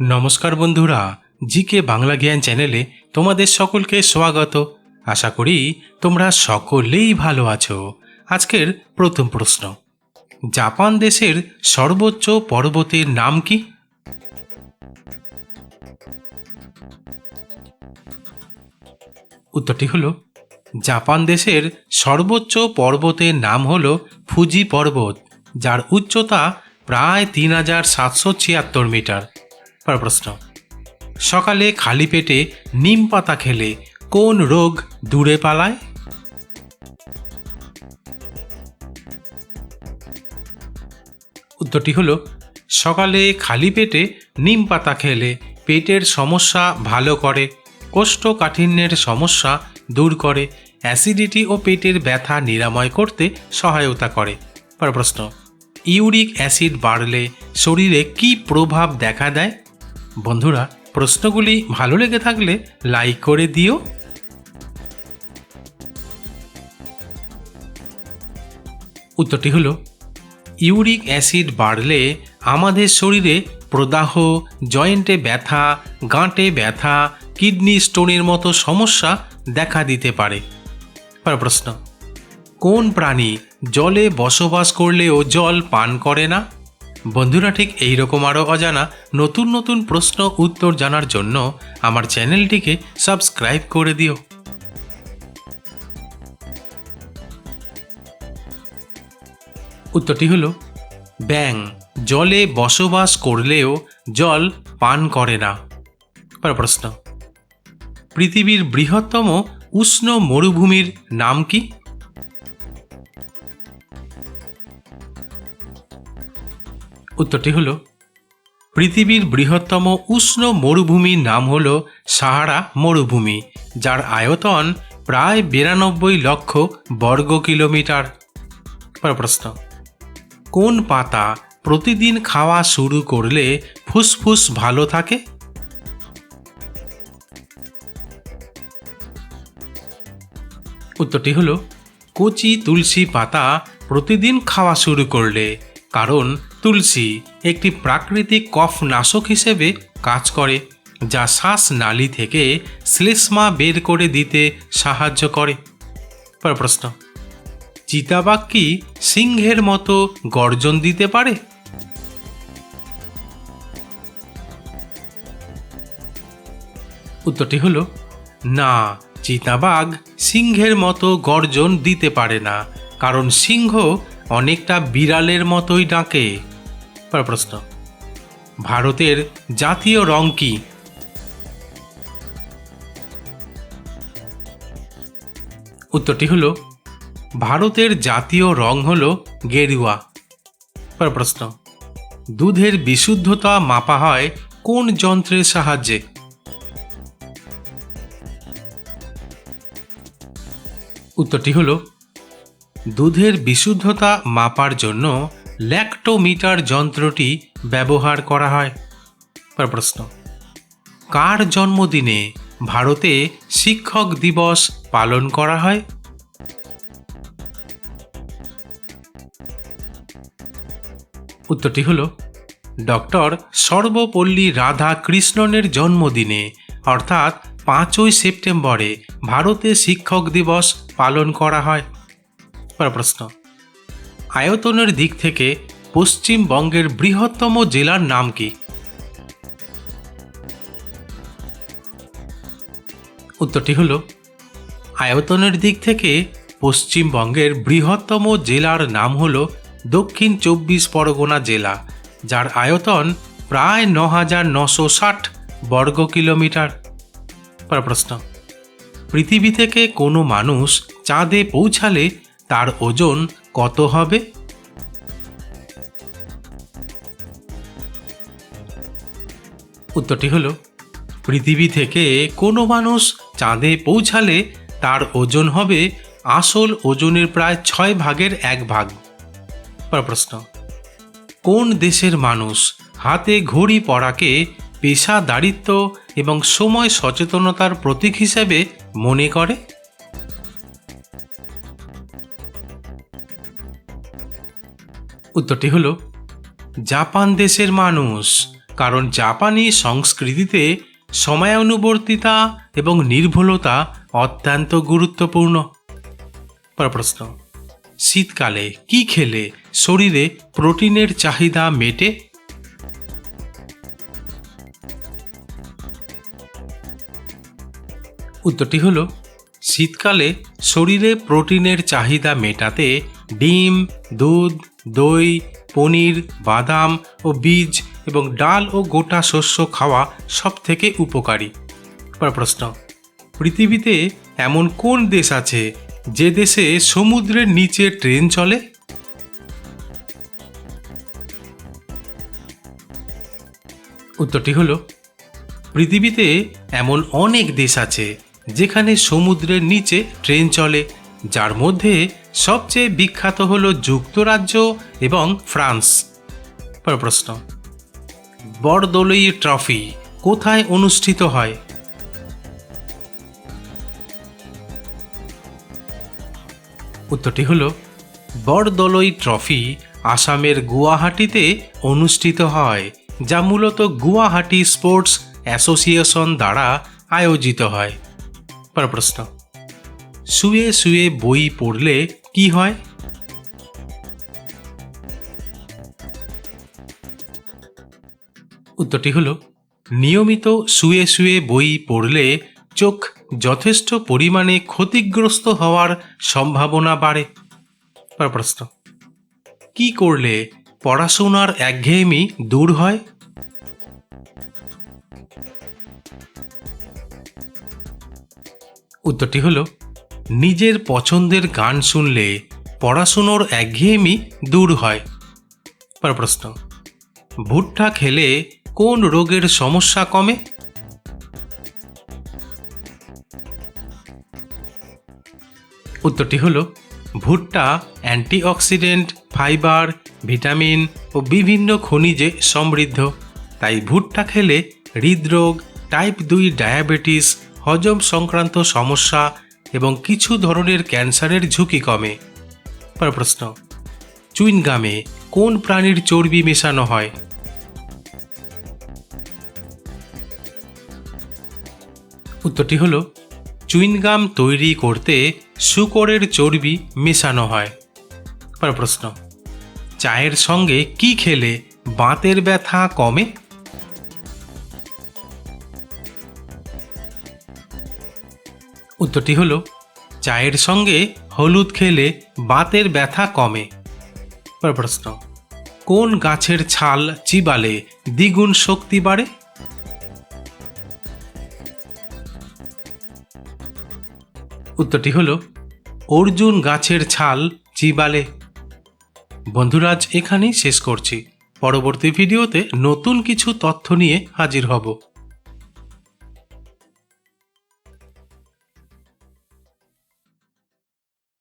নমস্কার বন্ধুরা, জিকে বাংলা জ্ঞান চ্যানেলে তোমাদের সকলকে স্বাগত। আশা করি তোমরা সকলেই ভালো আছো। আজকের প্রথম প্রশ্ন, জাপান দেশের সর্বোচ্চ পর্বতের নাম কি? উত্তরটি হলো, জাপান দেশের সর্বোচ্চ পর্বতের নাম হল ফুজি পর্বত, যার উচ্চতা প্রায় তিন হাজার সাতশো ছিয়াত্তর মিটার। পর প্রশ্ন। সকালে খালি পেটে নিম পাতা খেলে কোন রোগ দূরে পালায়? উত্তরটি হলো, সকালে খালি পেটে নিম পাতা খেলে পেটের সমস্যা ভালো করে, কোষ্ঠকাঠিন্যের সমস্যা দূর করে, অ্যাসিডিটি ও পেটের ব্যথা নিরাময় করতে সহায়তা করে। পর প্রশ্ন, ইউরিক অ্যাসিড বাড়লে শরীরে কি প্রভাব দেখা দেয়? বন্ধুরা, প্রশ্নগুলি ভালো লেগে থাকলে লাইক করে দিও। উত্তরটি হলো ইউরিক অ্যাসিড বাড়লে আমাদের শরীরে প্রদাহ জয়েন্টে ব্যথা, গাঁটে ব্যথা কিডনি স্টোনের মতো সমস্যা দেখা দিতে পারে। পর প্রশ্ন, কোন প্রাণী জলে বসবাস করলেও জল পান করে না? বন্ধুরা ঠিক এই রকম আরও অজানা নতুন নতুন প্রশ্ন উত্তর জানার জন্য আমার চ্যানেলটিকে সাবস্ক্রাইব করে দিও। উত্তরটি হলো, ব্যাং, জলে বসবাস করলেও জল পান করে না। পর প্রশ্ন, পৃথিবীর বৃহত্তম উষ্ণ মরুভূমির নাম কি? উত্তরটি হলো, পৃথিবীর বৃহত্তম উষ্ণ মরুভূমির নাম হল সাহারা মরুভূমি, যার আয়তন প্রায় বিরানব্বই লক্ষ বর্গ কিলোমিটার। প্রশ্ন, কোন পাতা প্রতিদিন খাওয়া শুরু করলে ফুসফুস ভালো থাকে? উত্তরটি হলো, কচি তুলসী পাতা প্রতিদিন খাওয়া শুরু করলে, কারণ তুলসী একটি প্রাকৃতিক কফ নাশক হিসেবে কাজ করে, যা শ্বাস নালী থেকে শ্লেষ্মা বের করে দিতে সাহায্য করে। পর প্রশ্ন, চিতাবাঘ কি সিংহের মতো গর্জন দিতে পারে? উত্তরটি হলো, না, চিতাবাঘ সিংহের মতো গর্জন দিতে পারে না, কারণ সিংহ অনেকটা বিড়ালের মতোই ডাকে। পর প্রশ্ন। ভারতের জাতীয় রং কি? উত্তরটি হল, ভারতের জাতীয় রং হল গেরুয়া। পর প্রশ্ন, দুধের বিশুদ্ধতা মাপা হয় কোন যন্ত্রের সাহায্যে? উত্তরটি হল, দুধের বিশুদ্ধতা মাপার জন্য ল্যাক্টোমিটার যন্ত্রটি ব্যবহার করা হয়। পর প্রশ্ন, কার জন্মদিনে ভারতে শিক্ষক দিবস পালন করা হয়? উত্তরটি হল, ডক্টর সর্বপল্লী রাধা কৃষ্ণনের জন্মদিনে, অর্থাৎ পাঁচই সেপ্টেম্বরে ভারতে শিক্ষক দিবস পালন করা হয়। পর প্রশ্ন আয়তনের দিক থেকে পশ্চিমবঙ্গের বৃহত্তম জেলার নাম কি? উত্তরটি হল, আয়তনের দিক থেকে পশ্চিমবঙ্গের বৃহত্তম জেলার নাম হল দক্ষিণ চব্বিশ পরগনা জেলা, যার আয়তন প্রায় ন হাজার নশো ষাট বর্গ কিলোমিটার। পর প্রশ্ন, পৃথিবী থেকে কোনো মানুষ চাঁদে পৌঁছালে তার ওজন কত হবে? উত্তরটি হলো, পৃথিবী থেকে কোনো মানুষ চাঁদে পৌঁছালে তার ওজন হবে আসল ওজনের প্রায় ছয় ভাগের এক ভাগ। পর প্রশ্ন, কোন দেশের মানুষ হাতে ঘড়ি পরাকে পেশাদারিত্ব এবং সময় সচেতনতার প্রতীক হিসেবে মনে করে? উত্তরটি হল, জাপান দেশের মানুষ, কারণ জাপানি সংস্কৃতিতে সময়ানুবর্তিতা এবং নির্ভুলতা অত্যন্ত গুরুত্বপূর্ণ। প্রশ্ন, শীতকালে কি খেলে শরীরে প্রোটিনের চাহিদা মেটে? উত্তরটি হল, শীতকালে শরীরে প্রোটিনের চাহিদা মেটাতে ডিম, দুধ দই, পনির, বাদাম ও বীজ এবং ডাল ও গোটা শস্য খাওয়া সব থেকে উপকারী। পরের প্রশ্ন, পৃথিবীতে এমন কোন দেশ আছে যে দেশে সমুদ্রের নিচে ট্রেন চলে? উত্তরটি হলো, পৃথিবীতে এমন অনেক দেশ আছে যেখানে সমুদ্রের নিচে ট্রেন চলে, যার মধ্যে সবচেয়ে বিখ্যাত হল যুক্তরাজ্য এবং ফ্রান্স। প্রশ্ন, বড়দলই ট্রফি কোথায় অনুষ্ঠিত হয়? উত্তরটি হল, বড়দলই ট্রফি আসামের গুয়াহাটিতে অনুষ্ঠিত হয়, যা মূলত গুয়াহাটি স্পোর্টস অ্যাসোসিয়েশন দ্বারা আয়োজিত হয়। প্রশ্ন, শুয়ে শুয়ে বই পড়লে কি হয়? উত্তরটি হল, নিয়মিত শুয়ে শুয়ে বই পড়লে চোখ যথেষ্ট পরিমাণে ক্ষতিগ্রস্ত হওয়ার সম্ভাবনা বাড়ে। প্রশ্ন, কি করলে পড়াশোনার একঘেয়েমি দূর হয়? উত্তরটি হলো নিজের পছন্দের গান শুনলে পড়াশুনোর একঘেয়েমি দূর হয়। পরের প্রশ্ন, ভুট্টা খেলে কোন রোগের সমস্যা কমে? উত্তরটি হল, ভুট্টা, অ্যান্টিঅক্সিডেন্ট, ফাইবার, ভিটামিন ও বিভিন্ন খনিজে সমৃদ্ধ। তাই ভুট্টা খেলে হৃদরোগ, টাইপ দুই ডায়াবেটিস, হজম সংক্রান্ত সমস্যা এবং কিছু ধরনের ক্যান্সারের ঝুঁকি কমে। পরের প্রশ্ন, চুইনগামে কোন প্রাণীর চর্বি মেশানো হয়? উত্তরটি হলো, চুইনগাম তৈরি করতে শুকরের চর্বি মেশানো হয়। পরের প্রশ্ন, চায়ের সঙ্গে কি খেলে বাতের ব্যথা কমে? উত্তরটি হলো, চায়ের সঙ্গে হলুদ খেলে বাতের ব্যথা কমে। প্রশ্ন, কোন গাছের ছাল চিবালে দ্বিগুণ শক্তি বাড়ে? উত্তরটি হলো, অর্জুন গাছের ছাল চিবালে। বন্ধুরাজ এখানেই শেষ করছি। পরবর্তী ভিডিওতে নতুন কিছু তথ্য নিয়ে হাজির হব।